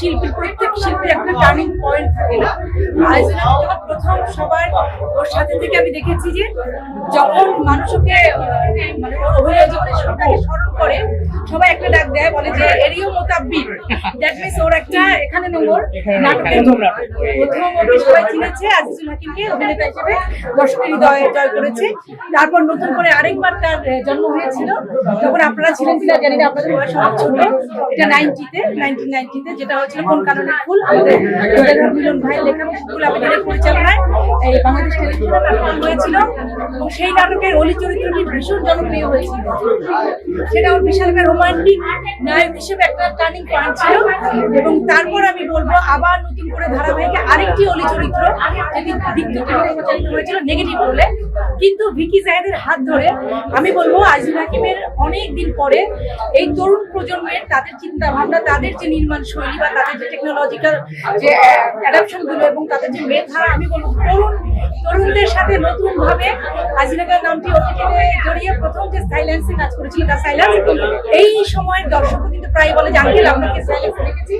শিল্পীর প্রত্যেক শিল্পীর একটা টার্নিং পয়েন্ট থাকে। না প্রথম সবার ওর সাথে থেকে আমি দেখেছি যে যখন মানুষকে মানে ওর অভিনয় সবটাকে স্মরণ করে, সবাই একটা ডাক দেয়, বলে যে এরিও মোতাব্বিক। দ্যাট মিনস ওর একটা এখানে প্রথম সবাই চিনেছে আজিজুল হাকিমকে অভিনেতা হিসেবে দর্শকের হৃদয়ে জয় করেছে। তারপর নতুন করে আরেকবার তার জন্ম হয়েছিল। তখন আপনারা ছিলেন কিনা জানি না আপনাদের বয়স অনেক ছোট। এটা নাইনটিতে নাইনটিন নাইনটিতে যেটা হচ্ছিল কোন কারণে ফুল। আমাদের মিলন ভাই লেখা ফুল আবেদনের পরিচালনায় এই বাংলাদেশ টেলিভিশনে নাটক হয়েছিল। এবং সেই নাটকের অলি চরিত্রটি ভীষণ জনপ্রিয় হয়েছিল। সেটা ওর বিশাল একটা রোমান্টিক নায়ক হিসেবে একটা টার্নিং পয়েন্ট ছিল। এবং তারপর আমি বলব আবার নতুন করে ধারাবাহিকে আরেকটি অলি চরিত্র, যেটি দীপ্ত প্রচারিত হয়েছিল নেগেটিভ রোলে কিন্তু ভিকি জাহেদের হাত ধরে আমি বলব আজিজ হাকিমের অনেক দিন পরে এই তরুণ প্রজন্মের তাদের চিন্তা ভাবনা তাদের যে নির্মাণ শৈলী বা তাদের যে টেকনোলজিক্যাল যে অ্যাডাপশনগুলো এবং তাদের যে মেধা, আমি বলব তরুণ, তরুণদের সাথে নতুন ভাবে আজিনাকার নামটি ওটিটিতে জড়িয়ে প্রথম যে সাইলেন্সে কাজ করেছিল তার সাইলেন্স এই সময়ের দর্শকও কিন্তু প্রায় বলে জানকিল আপনাকে সাইলেন্স দেখেছি,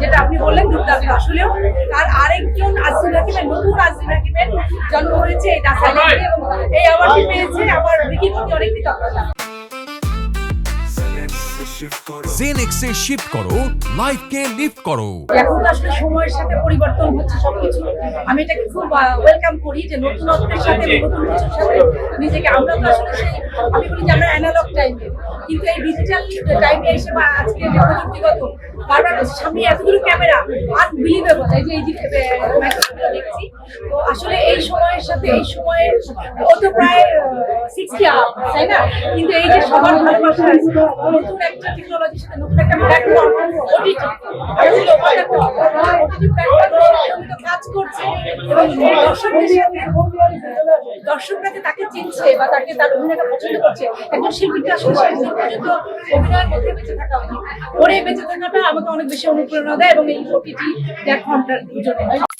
যেটা আপনি বললেন দুর্দান্ত। আসলেও তার আরেকজন আজিজ হাকিমের নতুন আজিজ হাকিমের জন্ম হয়েছে এই দা এবং এই অ্যাওয়ার্ডটি পেয়েছে আমার বিকির প্রতি অনেক কৃতজ্ঞতা। জেনেক্সে শিফট করো লাইফকে লিফট করো। এখন আসলে সময়ের সাথে পরিবর্তন হচ্ছে সবকিছু। আমি এটাকে খুব ওয়েলকাম করি যে নতুনত্বের সাথে নতুন কিছুর সাথে নিজেকে আমরা তো আসলে সেই আমি বলি যে আমরা অ্যানালগ টাইমে কিন্তু এই ডিজিটাল টাইমে এসে বা আজকে যে প্রযুক্তিগত বারবার সামনে এতগুলো ক্যামেরা আনবিলিভেবল এই যে এই যে তো আসলে এই সময়ের সাথে, এই সময়ে ও তো প্রায় সিক্সটি আপ তাই না? কিন্তু এই যে সবার ভালোবাসা, নতুন একটা টেকনোলজির সাথে নতুন একটা প্ল্যাটফর্ম ওটিটি কাজ করছে এবং দর্শকদের সাথে দর্শকরা তাকে চিনছে বা তাকে তার অভিনয়টা পছন্দ করছে, একজন শিল্পীকে আসলে শেষ পর্যন্ত অভিনয়ের মধ্যে বেঁচে থাকা উচিত? ওর বেঁচে থাকাটা আমাকে অনেক বেশি অনুপ্রেরণা দেয় এবং এই ওটিটি প্ল্যাটফর্মটার জন্য।